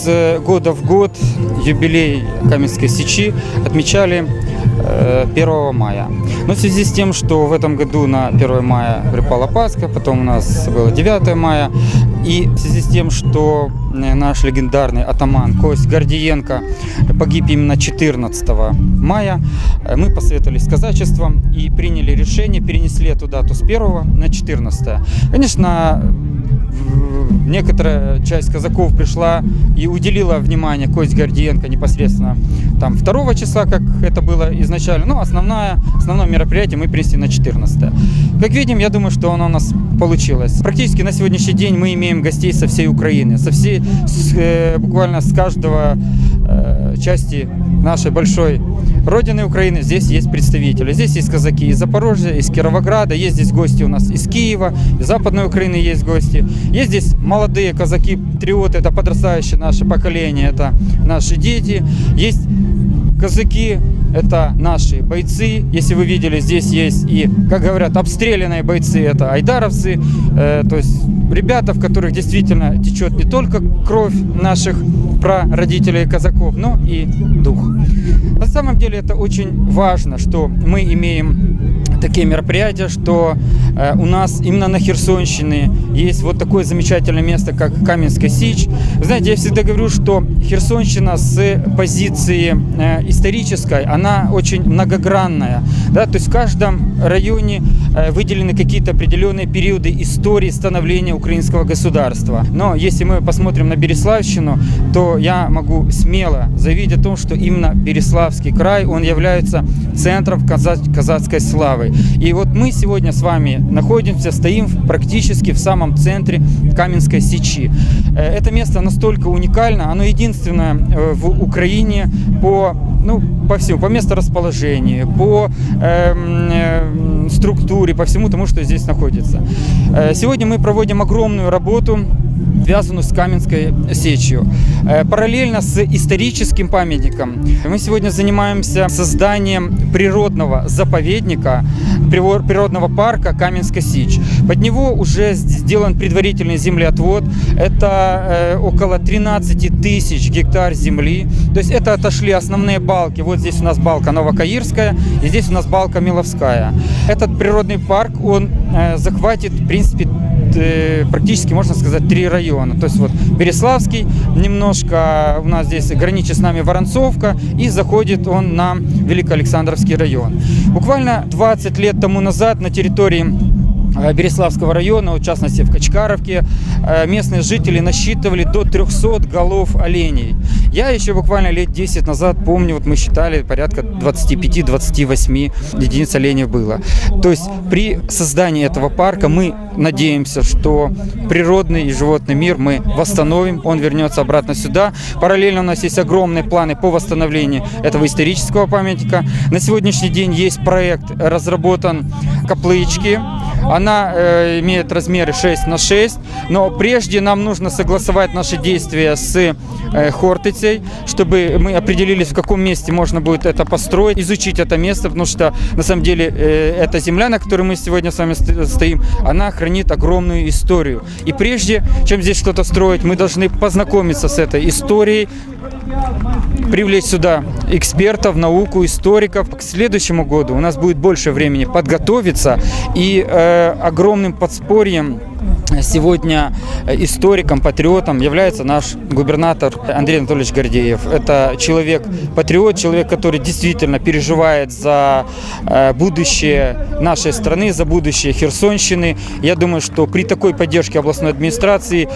с э, года в год юбилей Каменской Сечи отмечали э, 1 мая. Но в связи с тем, что в этом году на 1 мая припала Пасха, потом у нас было 9 мая, и в связи с тем, что э, наш легендарный атаман Кость Гордиенко погиб именно 14 мая, э, мы посоветовались с казачеством и приняли решение, перенесли эту дату с 1 на 14. Конечно, некоторая часть казаков пришла и уделила внимание Кость Гордиенко непосредственно там 2 числа, как это было изначально. Но основное, основное мероприятие мы принесли на 14. Как видим, я думаю, что оно у нас получилось. Практически на сегодняшний день мы имеем гостей со всей Украины, со всей, с, э, буквально с каждого э, части нашей большой родины Украины здесь есть представители. Здесь есть казаки из Запорожья, из Кировограда, есть здесь гости у нас из Киева, из Западной Украины есть гости. Есть здесь молодые казаки, патриоты, это подрастающее наше поколение, это наши дети. Есть казаки, это наши бойцы. Если вы видели, здесь есть и, как говорят, обстрелянные бойцы, это айдаровцы. Э, то есть ребята, в которых действительно течет не только кровь наших прародителей казаков, но и дух. На самом деле это очень важно, что мы имеем такие мероприятия, что э, у нас именно на Херсонщине есть вот такое замечательное место, как Каменская Сич. Знаете, я всегда говорю, что Херсонщина с позиции э, исторической, она очень многогранная. Да? То есть в каждом районе выделены какие-то определенные периоды истории становления украинского государства. Но если мы посмотрим на Береславщину, то я могу смело заявить о том, что именно Береславский край, он является центром каза- казацкой славы. И вот мы сегодня с вами находимся, стоим практически в самом центре Каменской Сечи. Э, Это место настолько уникально, оно единственное э, в Украине по ну, по всему, по месторасположению, по эм, структуре, по всему тому, что здесь находится. Э, Сегодня мы проводим огромную работу, связанную с Каменской сечью. Э, Параллельно с историческим памятником мы сегодня занимаемся созданием природного заповедника, природного парка Каменская Сечь. Под него уже сделан предварительный землеотвод. Это э, около 13 тысяч гектар земли. То есть это отошли основные балки. Вот здесь у нас балка Новокаирская, и здесь у нас балка Миловская. Этот природный парк, он захватит, в принципе, э, практически, можно сказать, три района. То есть вот Береславский, немножко у нас здесь граничит с нами Воронцовка, и заходит он на Великоалександровский район. Буквально 20 лет тому назад на территории э, Береславского района, в частности в Качкаровке, э, местные жители насчитывали до 300 голов оленей. Я еще буквально лет 10 назад помню, вот мы считали порядка 25-28 единиц оленей было. То есть при создании этого парка мы надеемся, что природный и животный мир мы восстановим, он вернется обратно сюда. Параллельно у нас есть огромные планы по восстановлению этого исторического памятника. На сегодняшний день есть проект, разработан каплычки. Она э, имеет размеры 6 на 6, но прежде нам нужно согласовать наши действия с э, Хортицей, чтобы мы определились, в каком месте можно будет это построить, изучить это место, потому что на самом деле э, эта земля, на которой мы сегодня с вами ст- стоим, она хранит огромную историю. И прежде, чем здесь что-то строить, мы должны познакомиться с этой историей, привлечь сюда экспертов, науку, историков. К следующему году у нас будет больше времени подготовиться и э, огромным подспорьем сегодня э, историком, патриотом является наш губернатор Андрей Анатольевич Гордеев. Это человек-патриот, человек, который действительно переживает за э, будущее нашей страны, за будущее Херсонщины. Я думаю, что при такой поддержке областной администрации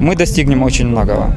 мы достигнем очень многого.